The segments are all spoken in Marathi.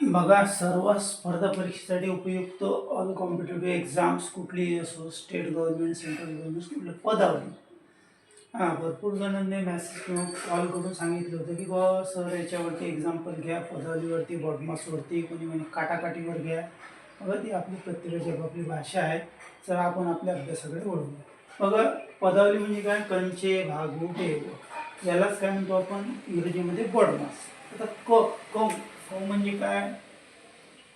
बघा सर्व स्पर्धा परीक्षेसाठी उपयुक्त ऑल कॉम्पिटेटिव्ह एक्झाम्स कुठलीही असो स्टेट गव्हर्नमेंट सेंट्रल गव्हर्नमेंट कुठलं पदावली हां भरपूर जणांनी मेसेज किंवा कॉल करून सांगितलं होतं की बा सर याच्यावरती एक्झाम्पल घ्या पदावलीवरती बॉडमासवरती कोणी म्हणे काटाकाटीवर घ्या. बघा ती आपली प्रत्येकाची आपापली भाषा आहे. तर आपण आपल्या अभ्यासाकडे वळूया. बघा पदावली म्हणजे काय? कंचे भागू टेव यालाच काय म्हणतो आपण? इंग्रजीमध्ये बॉडमास आता क क कौ म्हणजे काय?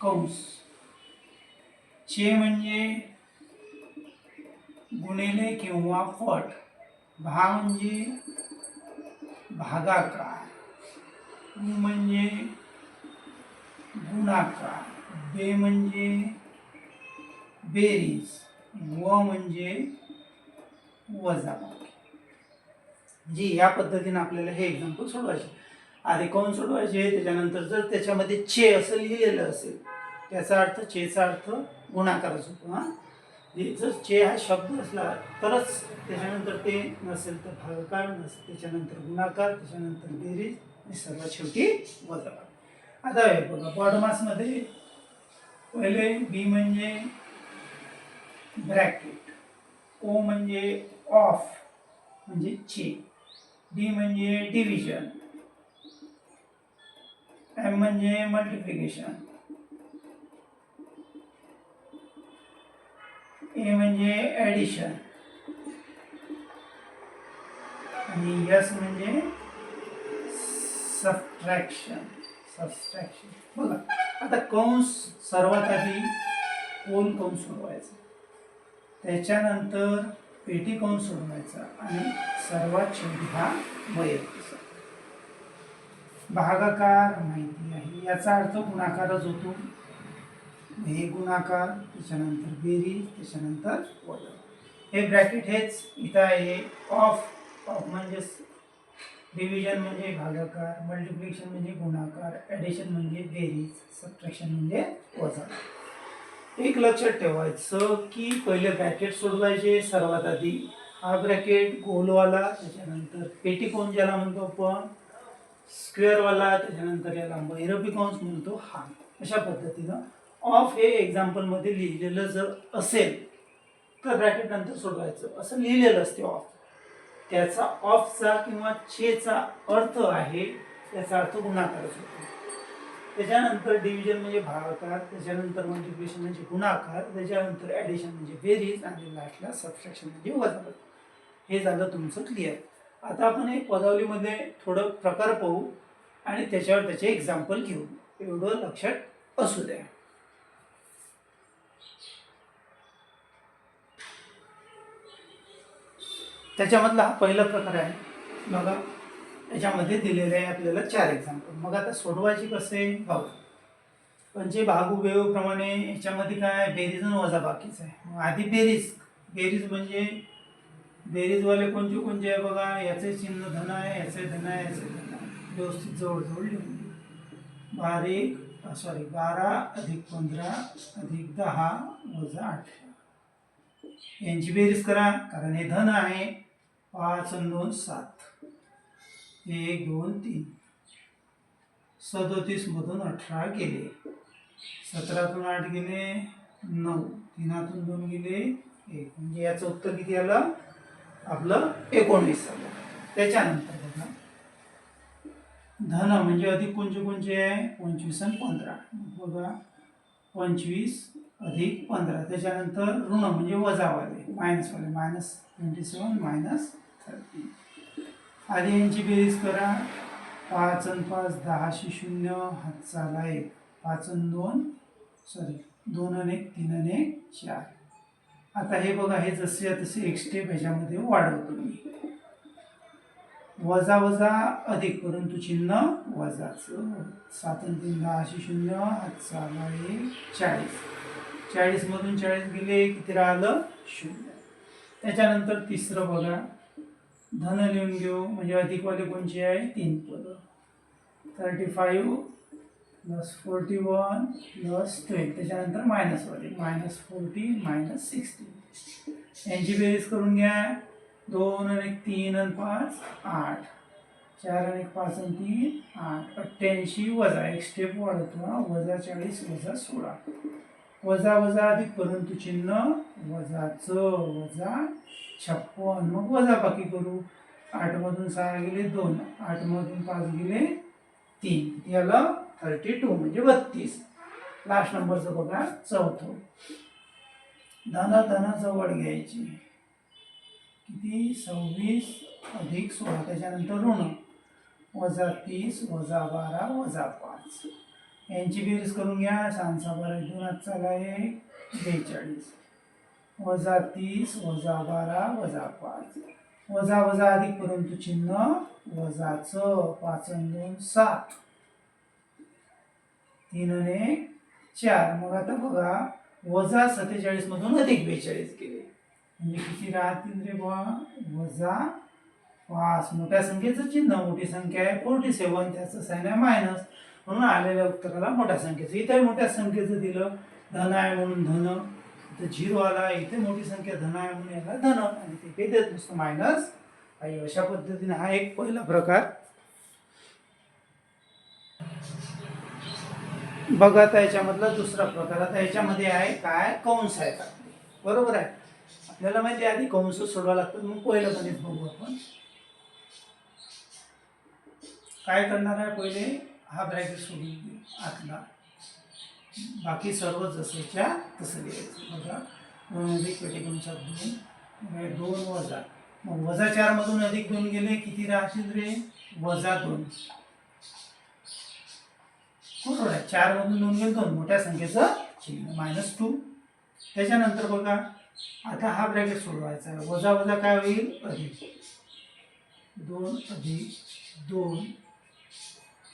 कंस. चे म्हणजे गुणिले किंवा पट. भा म्हणजे भागाकार. गु म्हणजे गुणाकार. बे म्हणजे बेरीज. व म्हणजे वजाबाकी. जी या पद्धतीने आपल्याला हे एक्झाम्पल सोडवायचे. आधी कोण सोडवायचे? त्याच्यानंतर जर त्याच्यामध्ये चे असं लिहिलेलं असेल त्याचा अर्थ चेचा अर्थ गुणाकारच होतो हां. म्हणजे जर चे हा शब्द असला तरच त्याच्यानंतर ते नसेल तर भागाकार नसेल त्याच्यानंतर गुणाकार त्याच्यानंतर बेरीज आणि सर्वात शेवटी वजाबाकी. आता हे बघा बॉडमासमध्ये पहिले बी म्हणजे ब्रॅकेट ओ म्हणजे ऑफ म्हणजे चे. डी म्हणजे डिव्हिजन. एम म्हणजे मल्टिप्लिकेशन ए म्हणजे ॲडिशन आणि यस म्हणजे सबट्रॅक्शन सबस्ट्रॅक्शन बघा आता कंस सर्वात आधी कोण कंस सोडवायचा? त्याच्यानंतर पेटी कंस सोडवायचा आणि सर्वात शेवटी हा वैयक्तिक भागाकार माहिती आहे. याचा अर्थ गुणाकारच होतो. हे गुणाकार त्याच्यानंतर बेरीज त्याच्यानंतर वजा. हे ब्रॅकेट हेच इथं आहे. ऑफ ऑफ म्हणजेच डिव्हिजन म्हणजे भागाकार मल्टिप्लिकेशन म्हणजे गुणाकार ॲडिशन म्हणजे बेरीज सबट्रॅक्शन म्हणजे वजा. एक लक्षात ठेवायचं की पहिले ब्रॅकेट सोडवायचे सर्वात आधी. हा ब्रॅकेट गोलवाला त्याच्यानंतर पेटी कोण ज्याला म्हणतो आपण स्क्वेअरवाला त्याच्यानंतर याला मैरपी कॉन्स म्हणतो हा. अशा पद्धतीनं ऑफ हे एक्झाम्पलमध्ये लिहिलेलं जर असेल तर ब्रॅकेट नंतर सोडवायचं. असं लिहिलेलं असते ऑफ. त्याचा ऑफचा किंवा छेचा अर्थ आहे त्याचा अर्थ गुणाकारच होतो त्याच्यानंतर डिव्हिजन म्हणजे भागाकार त्याच्यानंतर मल्टिप्लिकेशन म्हणजे गुणाकार त्याच्यानंतर ॲडिशन म्हणजे बेरीज आणि लास्टला सबस्ट्रॅक्शन म्हणजे वजा. हे झालं तुमचं क्लिअर आता आपण हे पदावलीमध्ये थोडं प्रकार पाहू आणि त्याच्यावर त्याचे एक्झाम्पल घेऊ. एवढं लक्षात असू द्या. त्याच्यामधला हा पहिला प्रकार आहे. बघा याच्यामध्ये दिलेले आहे आपल्याला चार एक्झाम्पल मग आता सोडवायची कसे? बघा. पंचे भागू प्रमाणे याच्यामध्ये काय? बेरीज आणि वजा बाकीच आहे आधी बेरीज. बेरीज म्हणजे बेरीजवाले कोणते कोणते आहे बघा? याचे चिन्ह धन आहे याचे धन आहे याचे धन आहे. व्यवस्थित जवळजवळ लिहून बारीक सॉरी बारा अधिक पंधरा अधिक दहा वजा अठरा यांची बेरीज करा कारण हे धन आहे. पाच दोन सात. एक दोन तीन. सदोतीसमधून अठरा गेले. सतरातून आठ गेले नऊ. तीनातून दोन गेले एक. म्हणजे याचं उत्तर किती आलं? आपलं एकोणवीस आलं त्याच्यानंतर बघा. धन म्हणजे अधिक कोणचे कोणचे आहे? पंचवीस आणि पंधरा. बघा. पंचवीस अधिक पंधरा. त्याच्यानंतर ऋण म्हणजे वजावाले. मायनसवाले minus twenty seven minus thirty आधी यांची बेरीज करा. पाच आणि पाच दहाशे शून्य हातचाला एक. पाच आणि दोन सॉरी दोन आणि एक तीन आणि एक चार. आता हे बघा हे जसे तसे एक स्टेप ह्याच्यामध्ये वाढवतो मी. वजा वजा अधिक परंतु चिन्ह वजाचं. सातन तीन दहा दहाशे शून्य हातचाला एक चाळीस. चाळीसमधून चाळीस गेले किती राहिलं? शून्य. त्याच्यानंतर तिसरं बघा. धन लिहून घेऊ म्हणजे अधिकवाले कोणचे आहे? तीन पद. Thirty five plus forty one plus twelve. त्याच्यानंतर मायनसवाले मायनस फोर्टी मायनस सिक्स्टी यांची बेरीज करून घ्या. दोन आणि एक तीन आणि पाच आठ. चार आणि एक पाच आणि तीन आठ. अठ्ठ्याऐंशी वजा. एक स्टेप वाढवतो वजा चाळीस वजा सोळा. वजा वजा अधिक परंतु चिन्ह. वजाचं वजा छप्पन. मग वजा बाकी करू. आठमधून सहा गेले दोन. आठमधून पाच गेले तीन. याला थर्टी टू म्हणजे बत्तीस. लास्ट नंबरचं बघा चौथं. धन धन जवळ घ्यायची. किती? सव्वीस अधिक सोळा त्याच्यानंतर ऋण. वजा तीस वजा बारा वजा पाच. यांची बेरीज करून घ्या. सांसा बारा दोन हात चाला एक बेचाळीस. वजा तीस वजा बारा वजा पाच. वजा वजा अधिक परंतु चिन्ह वजाचं पाच दोन सात. तीन आणि एक चार. मग आता बघा वजा सत्तेचाळीस मधून अधिक बेचाळीस केले. म्हणजे किती राहतील रे बा वजा पाच. मोठ्या संख्येचं चिन्ह मोठी संख्या आहे फोर्टी सेवन त्याचं साईन आहे मायनस म्हणून आलेल्या उत्तराला मोठ्या संख्येचं. इथे मोठ्या संख्येचं दिलं. धन आहे म्हणून धन. इथं झिरो आला इथे मोठी संख्या धन आहे म्हणून याला धन. आणि ते काही देत नुसतं मायनस आई अशा पद्धतीने हा एक पहिला प्रकार बघा आता याच्यामधला दुसरा प्रकार. आता याच्यामध्ये आहे काय? कंस आहे आपले बरोबर आहे? आपल्याला माहिती आहे आधी कंस सोडवा लागतात मग पहिलं गणित बघू आपण. काय करणार आहे पहिले? हा ब्रॅकेट सोडून देऊ आतला. बाकी सर्व जसेच्या तसं लिहायचं. बघा. दोन अधिक पेटेकोणचा दोन. दोन वजा. मग वजा चारमधून अधिक दोन गेले किती राहतील रे? वजा दोन. बरोबर आहे चार मधून दोन गेले दोन मोठ्या संख्येचं चिन्ह मायनस टू त्याच्यानंतर बघा आता हा ब्रॅकेट सोडवायचा वजा वजा काय होईल? अधिक. दोन अधिक दोन.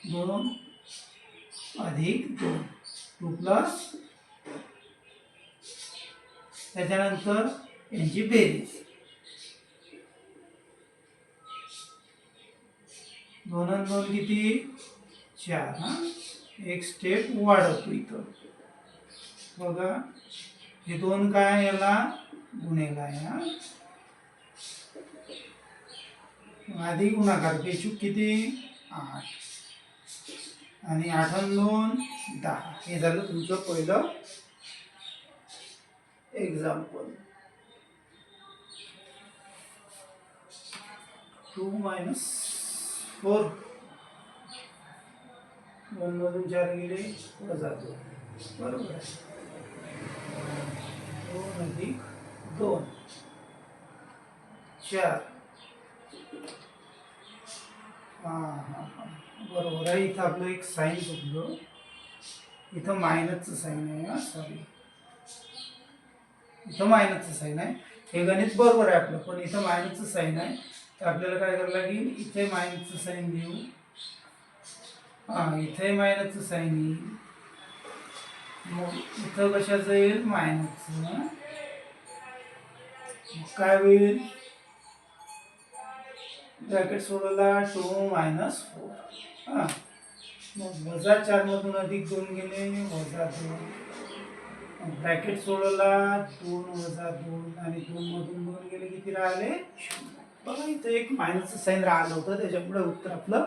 दोन अधिक दोन. टू प्लस त्याच्यानंतर यांची बेरीज. दोन दोन किती? चार हा? एक स्टेप वाढवतो इथं. बघा हे दोन काय याला? गुन्हेला आहे आधी गुणाकार बेचूक किती? आठ. आणि आठ दोन दहा. हे झालं तुमचं पहिलं एक्झाम्पल टू मायनस फोर दोनमधून चार गेले वजा दोन बरोबर? आहे दोन अधिक दोन. चार. हां हां हां. बरोबर आहे. इथं आपलं एक साईन चुकलं इथं मायनसचं साईन आहे हां. सॉरी इथं मायनसचं साईन आहे. हे गणित बरोबर आहे आपलं पण इथं मायनसचं साईन आहे. तर आपल्याला काय करावं लागेल? इथे मायनसचं साईन देऊ. हां इथे मायनसचं साईन येईल मग इथं कशाचं येईल? मायनसचं काय होईल? ब्रॅकेट सोडवला टू मायनस फोर हां. मग वजा चारमधून अधिक दोन गेले वजा दोन. ब्रॅकेट सोडवला दोन वजा दोन आणि दोन मधून दोन गेले किती राहिले? बघा इथं एक मायनसचं साईन राहिलं होतं त्याच्यामुळे उत्तर आपलं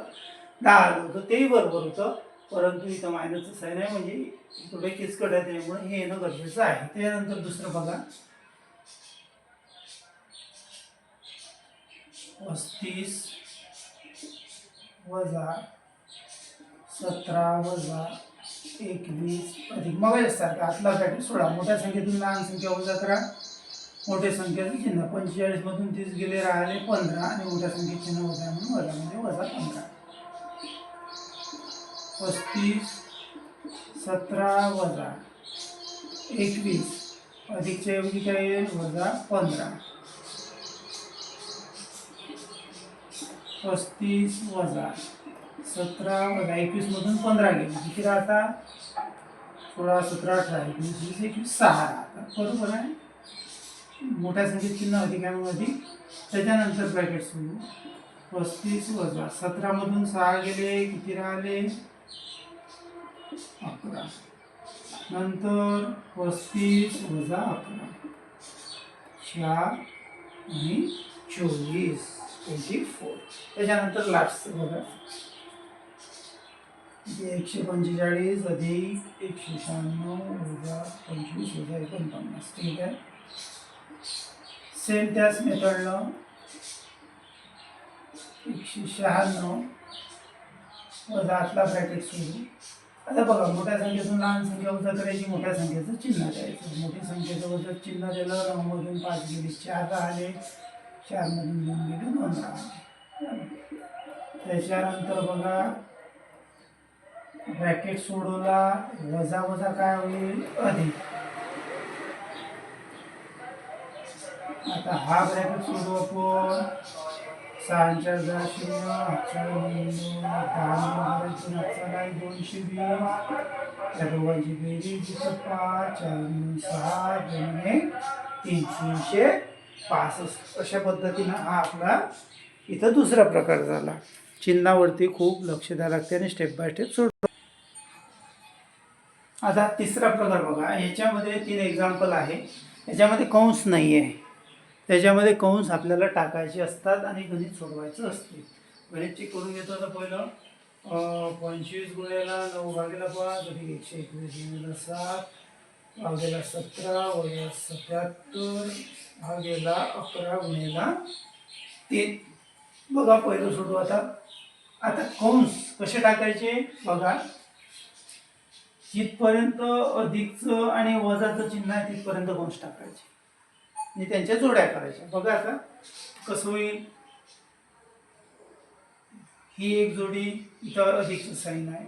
दहा आलं होतं तेही बरोबर होतं. परंतु इथं मायनसचं साईन आहे म्हणजे थोडे किचकट आहे त्यामुळे हे येणं गरजेचं आहे. त्यानंतर दुसरं बघा. पस्तीस वजा सतरा वजा एकवीस अधिक मग सारखा आतला पॅटर्न सोळा मोठ्या संख्येतून लहान संख्या वजा करा मोठ्या संख्येचं चिन्ह पंचेचाळीसमधून तीस गेले राहिले पंधरा आणि मोठ्या संख्येत चिन्ह वजा म्हणून वजा म्हणजे वजा पंधरा. पस्तीस सतरा वजा एकवीस अधिकच्या ऐवजी काय येईल? वजा पंधरा. पस्तीस वजा सतरा वजा एकवीसमधून पंधरा गेले. किती राहता? सोळा सतरा अठरा एकवीस वीस एकवीस सहा राहतात बरोबर आहे? मोठ्या संख्येत चिन्ह अधिक त्याच्यानंतर ब्रॅकेट सुरू पस्तीस वजा सतरामधून सहा गेले किती राहिले? अकरा. नंतर पस्तीस वजा अकरा. चार आणि चोवीस. ट्वेंटी फोर त्याच्यानंतर लास्टचं बघा. एकशे पंचेचाळीस अधिक एकशे शहाण्णव वजा पंचवीस वजा एकोणपन्नास. ठीक आहे? सेम त्याच मेथडनं एकशे शहाण्णव. वजा आतला ब्रॅकेट सोडू. आता बघा मोठ्या संख्येतून लहान संख्या वजा करायची मोठ्या संख्येचं चिन्ह द्यायचं. मोठ्या संख्येचं वजा चिन्ह दिलं नऊमधून पाच गेले चार राहिले. चारमधून दोन गेले दोन राहिले. त्याच्यानंतर बघा ब्रॅकेट सोडवला वजा वजा काय होईल? अधिक. आता हा ब्रॅकेट सोडवतो सहा चार दहा शून्य आठच्या दोन दहा दोनशे वीस त्या दोघांची बेरीज पाच चार सहा दोन एक तीन तीनशे पासष्ट अशा पद्धतीनं हा आपला इथं दुसरा प्रकार झाला चिन्हावरती खूप लक्ष द्यावं लागते आणि स्टेप बाय स्टेप सोड. आता तिसरा प्रकार बघा. याच्यामध्ये तीन एक्झाम्पल आहे. याच्यामध्ये कंस नाही आहे त्याच्यामध्ये कंस आपल्याला टाकायचे असतात आणि गणित सोडवायचं असते. गणित करून घेतो तर पहिलं. पंचवीस गुणेला नऊ भागेला पाच अधिक एकशे एकवीस गुणेला सात भागेला सतरा वया सत्याहत्तर भागेला अकरा गुणेला तीन. बघा पहिलं सोडू आता. आता कंस कसे टाकायचे? बघा. जिथपर्यंत अधिकचं आणि वजाचं चिन्ह आहे तिथपर्यंत कंस टाकायचे. आणि त्यांच्या जोड्या करायच्या. बघा आता कसं होईल. ही एक जोडी इथं अधिकचं साईन आहे.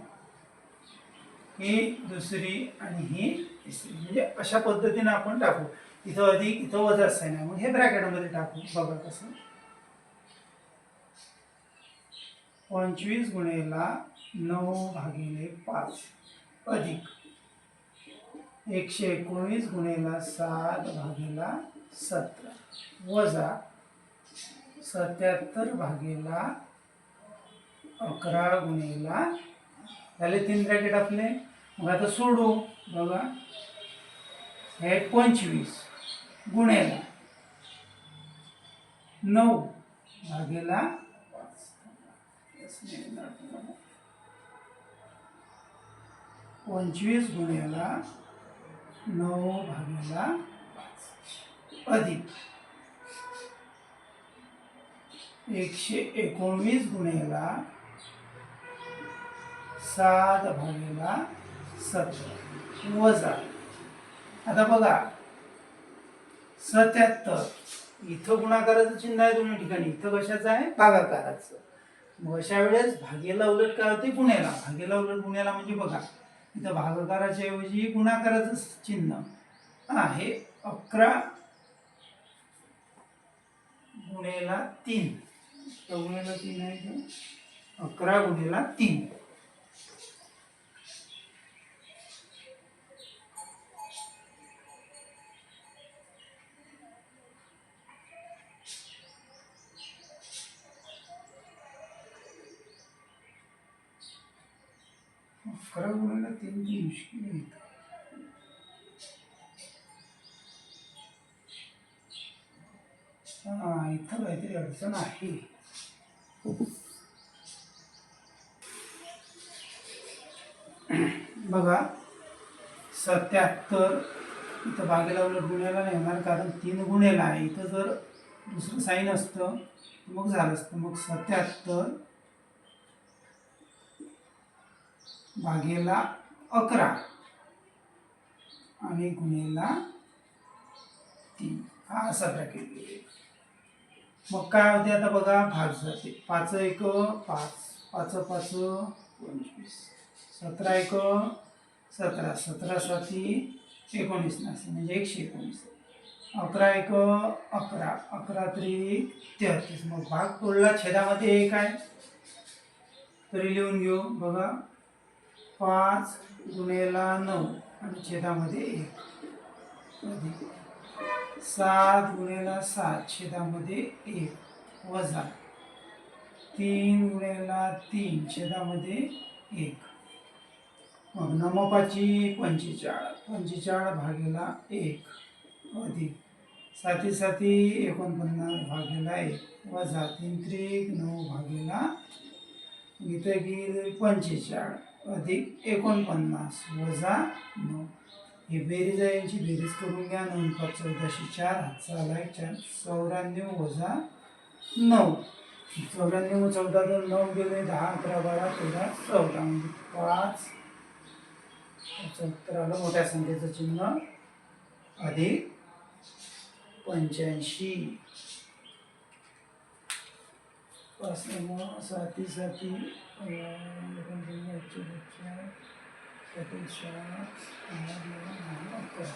ही दुसरी आणि ही तिसरी. म्हणजे अशा पद्धतीने आपण टाकू. इथं अधिक इथं वजा साईन आहे. मग हे ब्रॅकेटमध्ये टाकू. बघा कसं. पंचवीस गुणेला नऊ भागिले पाच. अधिक. एकशे एकोणीस गुणेला सात भागेला सतरा. वजा सत्याहत्तर भागेला अकरा गुणेला झाले तीन ब्रॅकेट आपले. मग आता सोडू बघा. हे पंचवीस गुणेला नऊ भागेला पंचवीस गुणेला नऊ भागेला अधिक. एकशे एकोणवीस गुणेला सात भागेला सतरा. वजा. आता बघा. सत्याहत्तर. इथं गुणाकाराचं चिन्ह आहे दोन्ही ठिकाणी. इथं कशाचं आहे? भागाकाराचं. मग अशा वेळेस भागेला उलट काय होते? गुन्ह्याला भागेला उलट गुन्ह्याला म्हणजे बघा. इथं भागाकाराच्या ऐवजी गुणाकाराचं चिन्ह. आहे हे अकरा गुणेला तीन. गुणेला तीन आहे ते अकरा गुणेला तीन. अकरा गुणेला तीन ची मुश्किल आहे इथं. काहीतरी अडचण आहे. बघा सत्याहत्तर इथं बागेला उलट गुन्ह्याला नाही होणार कारण तीन गुन्हेला आहे. इथं जर दुसरं साईन असतं मग झालं असतं. मग सत्याहत्तर भागेला अकरा आणि गुन्हेला तीन. हा असा ब्रॅकेट मग काय होते आता बघा भाग जाते पाच एक पाच पाच पाच पंचवीस सतरा एक सतरा सतरा साती एकोणीस नसते म्हणजे एकशे एकोणीस. अकरा एक अकरा अकरा त्रिक तेहतीस. मग भाग तोडला छेदामध्ये एक आहे. तरी लिहून घेऊ बघा. पाच गुणेला नऊ आणि छेदामध्ये एक. सात गुणेला सात छेदामध्ये एक वजा तीन गुणेला तीन छेदामध्ये एक. मग नमपाची पंचेचाळ. पंचेचाळ भागेला एक अधिक साती साती एकोणपन्नास भागेला एक वजा तीन त्रिक नऊ भागेला इथं गेली पंचेचाळ अधिक एकोणपन्नास वजा नऊ. ही बेरीज आहे यांची बेरीज करून घ्या. नऊ पाच चौदाशे चार हातचा आला एक चार. चौऱ्याण्णव वजा नऊ. चौऱ्याण्णव चौदा दोन नऊ गेले दहा अकरा बारा तेरा चौदा. म्हणजे पाच. सत्तर आलं मोठ्या संख्येचं चिन्ह अधिक पंच्याऐंशी. पाच नऊ साती साती अं, एकोणपन्नास, चौवेचाळीस, सत्तावीस, साठ, दहा, दहा, अकरा.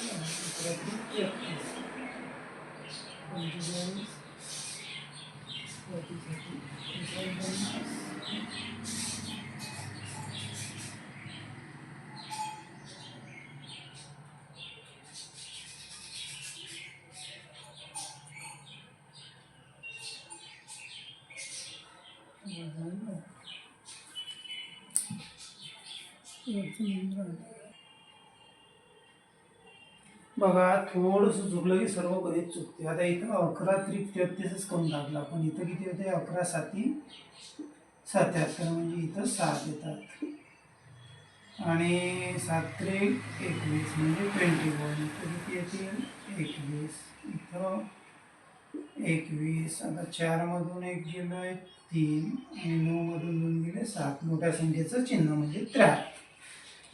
अकरा त्रिक एकतीस. पंचेचाळीस, साती, साती, एकोणपन्नास. बघा थोडंसं चुकलं की सर्व कधीच चुकते. आता इथं अकरा त्रिक तेहतीसच करून टाकला. पण इथं किती होते? अकरा साती सत्याहत्तर म्हणजे इथं सात येतात. आणि सात त्रिक एकवीस म्हणजे ट्वेंटी वन. इथं किती येतील एकवीस. इथं एकवीस. आता चारमधून एक गेलो आहे तीन आणि नऊमधून दोन गेले सात. मोठ्या संख्येचं चिन्ह म्हणजे त्र्याहत्तर.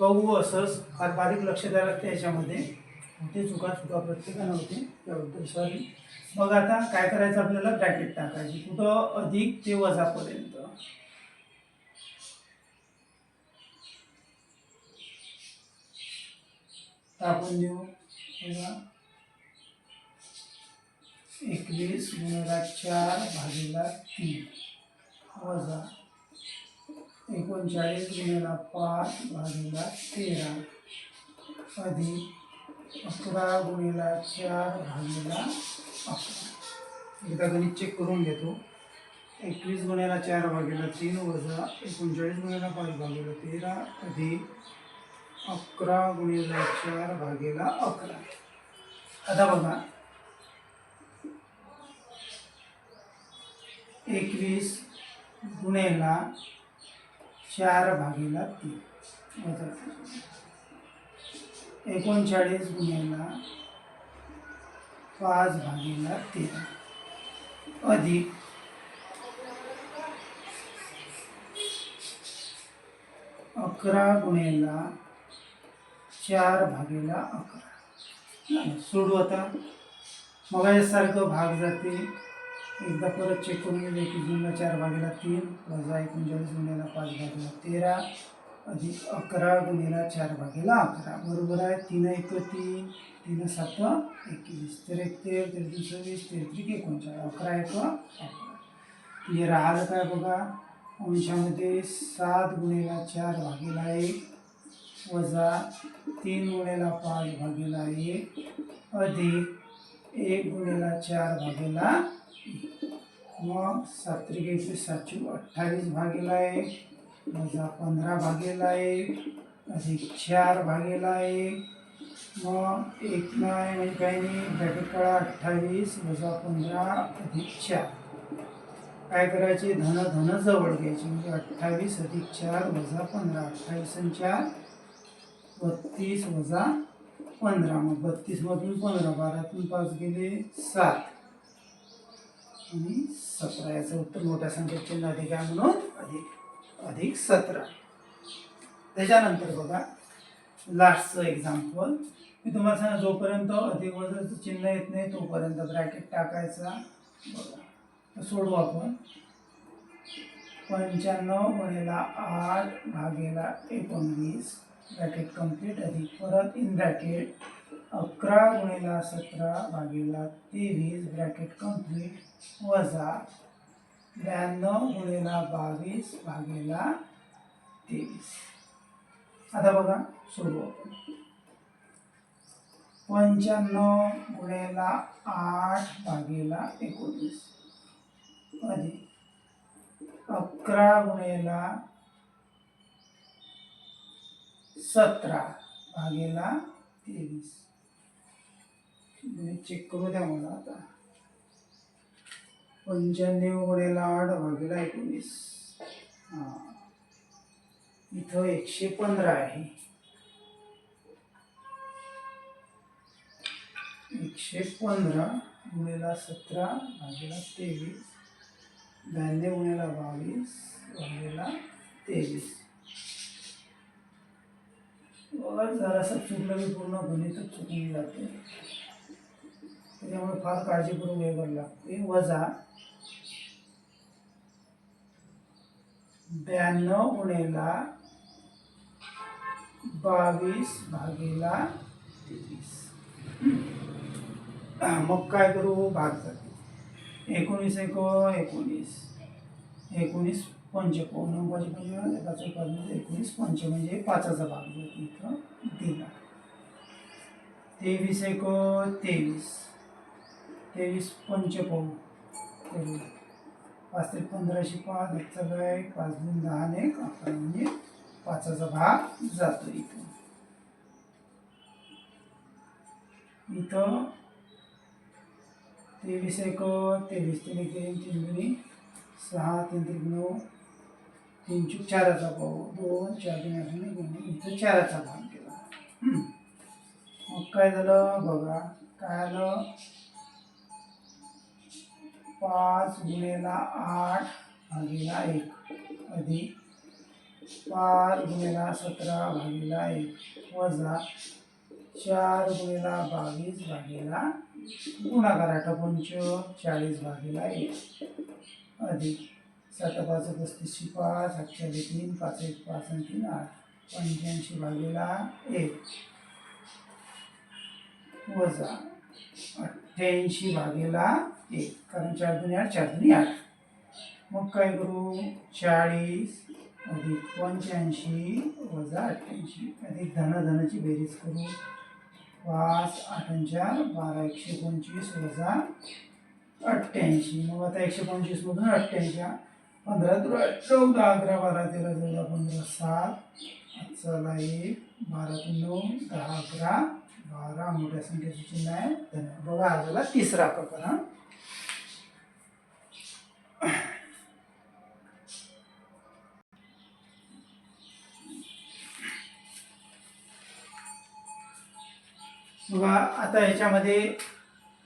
बघू असंच फार बारीक लक्ष द्यायला लागते याच्यामध्ये. होते चुका चुका प्रत्येकानं होते त्याबद्दल सॉरी मग आता काय करायचं आपल्याला? ब्रॅकेट टाकायची. कुठं अधिक ते वजापर्यंत. टाकून देऊ. बघा. एकवीस गुणला चार भागीला तीन. वजा. एकोणचाळीस गुणिला पाच भागीला तेरा. अधिक अकरा गुणिला चार भागीला अकरा. एकदा गणित चेक करून घेतो. एकवीस गुण्याला चार भागीला तीन वजा एकोणचाळीस गुण्याला पाच भागीला तेरा. अधिक अकरा गुणिला चार भागीला अकरा. आता बघा. एकवीस गुणेला चार भागीला तीन. एकोणचाळीस गुणेला पाच भागीला तेरा अधिक अकरा गुणेला चार भागीला अकरा. सोडू आता. मग यासारखं भाग जाते. एकदा परत चेक करून गेलं एकवीस गुणला चार भागेला तीन वजा एकोणचाळीस गुन्ह्याला पाच भागेला तेरा अधिक अकरा गुन्ह्याला चार भागेला अकरा. बरोबर आहे? तीन एक तीन तीन सात एकवीस. तर एक तेर तेर सव्वीस तेर त्रिक एकोणचाळीस. अकरा एक अकरा. हे राहिलं काय बघा? अंशामध्ये सात गुन्हेला चार भागेला एक वजा तीन गुणेला पाच भागेला एक अधिक एक गुणेला चार भागेला एक. मग सात्रिक एकवीस सातशे अठ्ठावीस भागेला एक वजा पंधरा भागेला एक अधिक चार भागेला एक मग एक नाही म्हणजे काही नाही ब्रॅकेट काढा अठ्ठावीस वजा पंधरा अधिक चार. काय करायचे? धन धन जवळ घ्यायचे. म्हणजे अठ्ठावीस अधिक चार वजा पंधरा अठ्ठावीस आणि चार बत्तीस वजा पंधरा. मग बत्तीसमधून पंधरा बारातून पाच गेले सात. आणि सतरा याचं उत्तर मोठ्या संख्येत चिन्ह अधिक आहे म्हणून अधिक अधिक सतरा. त्याच्यानंतर बघा लास्टचं एक्झाम्पल मी तुम्हाला सांगा जोपर्यंत अधिक वजाचं चिन्ह येत नाही तोपर्यंत ब्रॅकेट टाकायचा. बघा सोडू आपण. पंच्याण्णव गुणिला आठ भागेला एकोणवीस. ब्रॅकेट कंप्लीट अधिक परत इन ब्रॅकेट अकरा गुणिला सतरा भागेला तेवीस ब्रॅकेट कंप्लीट वजा ब्याण्णव गुणिला बावीस भागेला तेवीस. आता बघा सुरू आपण पंच्याण्णव गुणिला आठ भागेला एकोणीस. अधिक अकरा गुणिला सतरा भागेला तेवीस. चेक करू द्या मला आता. पंच्याण्णव गुणेला आठ भागेला एकोणीस. हां. इथं एकशे पंधरा आहे. एकशे पंधरा गुणेला सतरा भागीला तेवीस. ब्याण्णव गुणेला बावीस भागीला तेवीस. बघा जरासं चुकलं की पूर्ण गणितच चुकून जाते. त्याच्यामुळे फार काळजीपूर्वक हे करायला लागते वजा ब्याण्णव गुणिला बावीस भागेला तेवीस. मग काय करू? भाग जाते. एकोणीस एक एकोणीस. एकोणीस पंचकोण पंच पंच म्हणजे एकाचं पाच एकोणीस पंच म्हणजे पाचाचा भाग. जातो इथं दिला. तेवीस एक तेवीस. तेवीस पंचकोण तेवीस. पाच ते पंधराशे पाच. सगळं काय पाच दोन दहा एक अकरा म्हणजे पाचाचा भाग जातो इथं. इथं तेवीस एक तेवीस तीन एक तीन तीन दोन्ही सहा तीन तीन नऊ तीन चूक चाराचा भाऊ दोन चार तीन असून दोन इथं चाराचा भाग केला. मग काय झालं? बघा. काय आलं? पाच गुणेला आठ भागीला एक. अधिक पाच गुणेला सतरा भागीला एक. वजा चार गुणेला बावीस भागीला गुणाकार आठ. पंच चाळीस भागीला एक. अधिक सात पाच पस्तीसशे पाच आठशे तीन पाच एक पाच आणि तीन आठ. पंच्याऐंशी भागीला एक. वजा अठ्ठ्याऐंशी भागीला एक कारण चार दुनी आठ चार दुनी आठ. मग काय करू? चाळीस अधिक पंच्याऐंशी वजा अठ्ठ्याऐंशी. अधिक धन धनाची बेरीज करू. पाच आठ चार बारा एकशे पंचवीस वजा अठ्ठ्याऐंशी. मग आता एकशे पंचवीसमधून अठ्ठ्याऐंशी पंधरा तुला चौदा अकरा बारा तेरा चौदा पंधरा सात. चला एक बारा ते नऊ दहा अकरा. बारा मोठ्या संख्येचे चिन्ह आहे धन्यवाद. बघा हा झाला तिसरा प्रकरण. बघा आता ह्याच्यामध्ये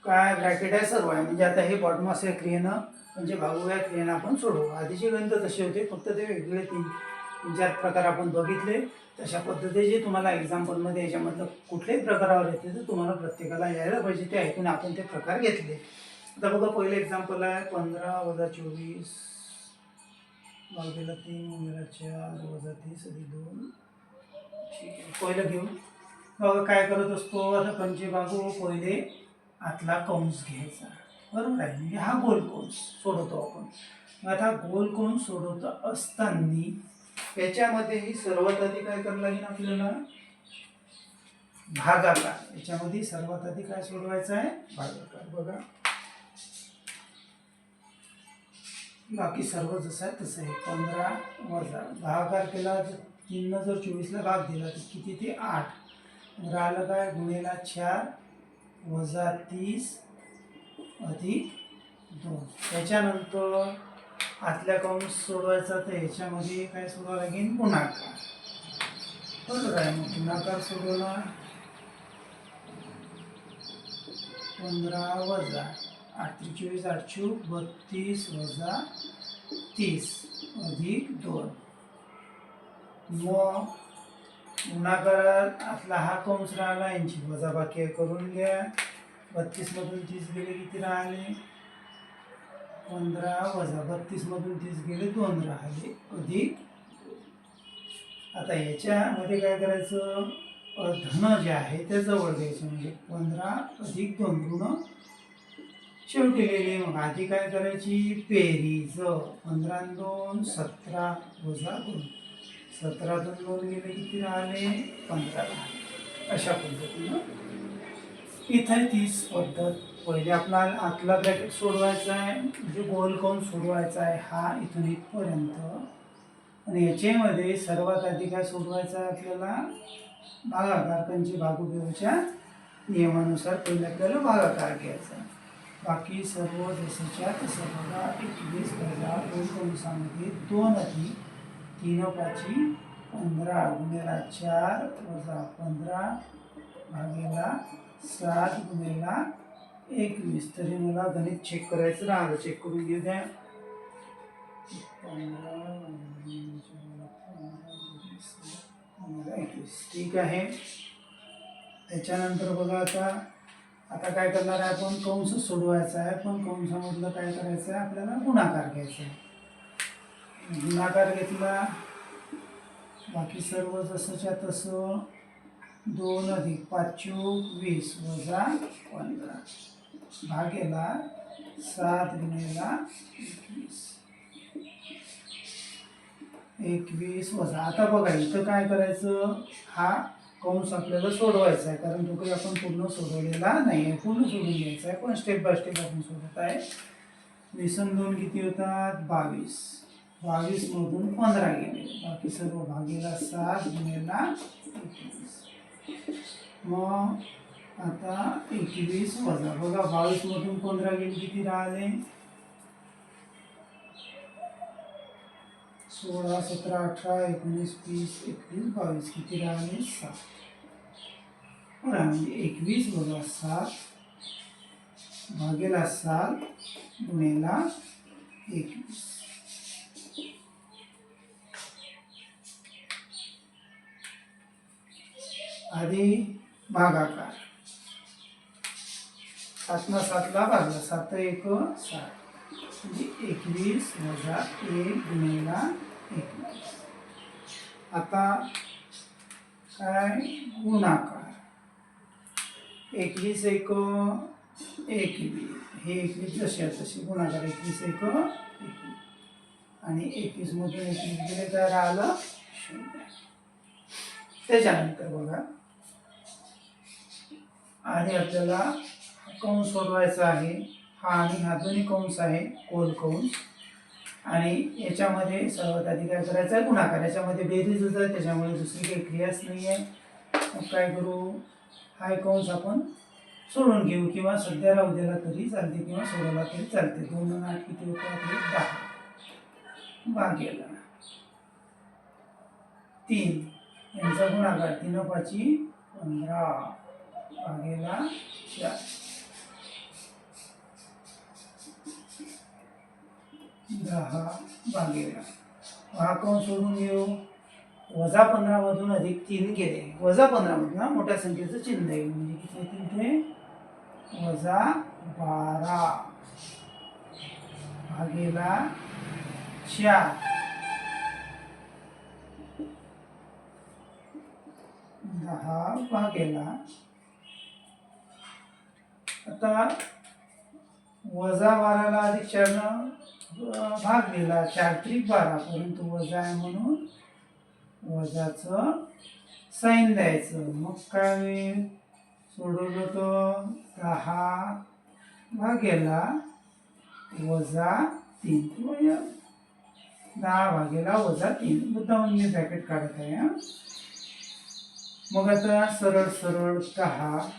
काय ब्रॅकेट आहे सर्व आहे. म्हणजे आता हे बॉटमॉस या क्रियेनं म्हणजे भाऊ क्रियेनं आपण सोडवू. आधीचे गणित तसे होते फक्त ते वेगवेगळे तीन तीन चार प्रकार आपण बघितले. तशा पद्धतीचे तुम्हाला एक्झाम्पलमध्ये याच्यामधलं कुठल्याही प्रकारावर येते तर तुम्हाला प्रत्येकाला यायला पाहिजे ते ऐकून आपण ते प्रकार घेतले. आता बघा पहिलं एक्झाम्पल आहे पंधरा वजा चोवीस भागीला तीन वजा चार वजा तीस अधिक दोन ठीक आहे पहिलं घेऊन काय करत असतो? आता पंचभागू पहिले आतला कंस घ्यायचा. बरोबर आहे? म्हणजे हा गोल कंस सोडवतो आपण. मग आता गोल कंस सोडवत असताना याच्यामध्ये ही सर्वात आधी काय करावं लागेल आपल्याला? भागाकार. याच्यामध्ये सर्वात आधी काय सोडवायचं आहे? भागाकार. बघा. बाकी सर्व जसं आहे तसं आहे. पंधरा वजा. भागाकार केला तीननं जर चोवीसला भाग दिला तर किती? ते आठ. राहिलं काय गुणेला चार वजा तीस अधिक दोन. त्याच्यानंतर आतल्या काउंट सोडवायचा तर ह्याच्यामध्ये काय सोडवा लागेल? गुणाकार बरोबर आहे. मग गुणाकार सोडवला पंधरा वजा आठ त्रिक चोवीस बत्तीस वजा तीस अधिक दोन. मग गुणाकारात आपला हा कंस राहिला यांची वजाबाकी करून घ्या. बत्तीसमधून तीस गेले किती राहिले पंधरा वजा बत्तीसमधून तीस गेले दोन राहिले अधिक. आता याच्यामध्ये काय करायचं? धन जे आहे ते जवळ घ्यायचं. म्हणजे पंधरा अधिक दोन ऋण शेवटी गेले मग आधी काय करायची? पेरीज पंधरा आणि दोन सतरा वजा दोन. सतरातून दोन गेले किती राहिले पंधरा राहिले अशा पद्धतीनं. इथे तीच पद्धत. पहिले आपला आतला ब्रॅकेट सोडवायचा आहे म्हणजे गोल कोण सोडवायचा आहे हा इथून इथपर्यंत. आणि याच्यामध्ये सर्वात आधी काय सोडवायचं आहे आपल्याला? भागाकार कंची भागोबेवच्या नियमानुसार पहिले आपल्याला भागाकार घ्यायचा आहे. बाकी सर्व जसंच्या तसं बघा एकवीस हजार दोन कंसामध्ये दोन अधिक तीन पाची पंधरा गुन्हेला चार. वजा पंधरा भागेला सात गुन्हेला एकवीस. तरी मला गणित चेक करायचं राहिलं. चेक करून घेऊ द्या. पंधरा एकवीस. ठीक आहे. त्याच्यानंतर बघा आता. आता काय करणार आहे आपण? कंस सोडवायचा आहे. पण कंसामधलं काय करायचं आहे? आपल्याला गुणाकार घ्यायचा आहे. गुणाकार घेतला बाकी सर्व जसंच्या तसं दोन अधिक पाच वीस वजा पंधरा. भागेला सात गुणेला एकवीस. एकवीस वजा. आता बघा इथं काय करायचं? हा कंस आपल्याला सोडवायचा आहे कारण तो काही आपण पूर्ण सोडवलेला नाही आहे. पूर्ण सोडून घ्यायचा आहे. पण स्टेप बाय स्टेप आपण सोडत आहे. निसन दोन किती होतात? बावीस. बावीस मधून पंधरा गेले. बाकी सर्व भागेला सात गुणेला एकवीस मग आता एकवीस वजा. बघा बावीस मधून पंधरा गेले किती राहिले? सोळा सतरा अठरा एकोणीस वीस एकवीस बावीस. किती राहिले? सात. बरं म्हणजे एकवीस वजा सात. भागेला सात गुणेला एकवीस. आधी भागाकार. सातला सातला भागला. सात एक सात. म्हणजे एकवीस वजा एक गुणेला एकवीस. आता काय? गुणाकार. एकवीस एक एकवीस. हे एकवीस जसे आहे तसे गुणाकार. एकवीस एक एकवीस. आणि एकवीसमधून एकवीस गेले काय आलं शून्य. त्याच्यानंतर बघा. आणि आपल्याला कंस सोडवायचा आहे. हा आणि हा दोन्ही कंस आहे कोल कंस. आणि याच्यामध्ये सर्वात आधी काय करायचं आहे? गुणाकार. याच्यामध्ये बेरीजच आहे त्याच्यामुळे दुसरी काही क्रियाच नाही आहे. मग काय करू? हा एक कंस आपण सोडून घेऊ किंवा सध्या राहू दिला तरी चालते किंवा सोडवला तरी चालते. दोन आठ किती होतं? आपले दहा. बागेला. तीन. यांचा गुणाकार. तीन पाची पंधरा. भागेला चार दहा भागेला. हा कोण सोडून घेऊ वजा पंधरामधून अधिक तीन गेले. वजा पंधरामधून हा मोठ्या संख्येचं चिन्ह येईल म्हणजे किती येतील ते वजा बारा. भागेला चार. दहा भागेला आता वजा बाराला अधिक चारनं भाग दिला. चार त्रिक बारा परंतु वजा आहे म्हणून वजाचं साईन द्यायचं. मग काय होईल? सोडवलं तर दहा भागेला वजा तीन. किंवा दहा भागेला वजा तीन. मुद्दामून मी ब्रॅकेट काढत आहे मग आता सरळ सरळ दहा.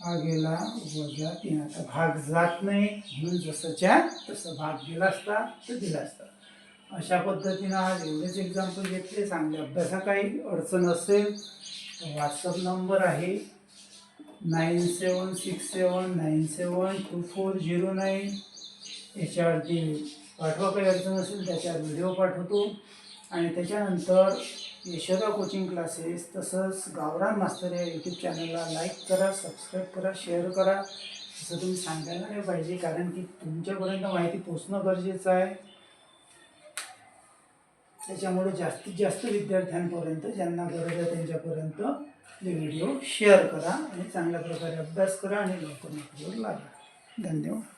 हा गेला वजा तीन. आता भाग जात नाही. म्हणून जसंच्या तसं भाग दिला असता तर दिला असता. अशा पद्धतीनं आज एवढेच एक्झाम्पल घेतले. चांगले अभ्यासा काही अडचण असेल तर व्हॉट्सअप नंबर आहे. Nine seven six seven nine seven two four zero nine याच्यावरती पाठवा काही अडचण असेल त्याच्यावर व्हिडिओ पाठवतो. आणि त्याच्यानंतर यशोदा कोचिंग क्लासेस तसंच गावरान मास्तर या यूट्यूब चॅनलला लाईक करा सबस्क्राईब करा शेअर करा. असं तुम्ही सांगायला नाही पाहिजे कारण की तुमच्यापर्यंत माहिती पोचणं गरजेचं आहे. त्याच्यामुळे जास्तीत जास्त विद्यार्थ्यांपर्यंत ज्यांना गरज आहे त्यांच्यापर्यंत हे व्हिडिओ शेअर करा आणि चांगल्या प्रकारे अभ्यास करा आणि लवकर नोकरीवर लागा. धन्यवाद.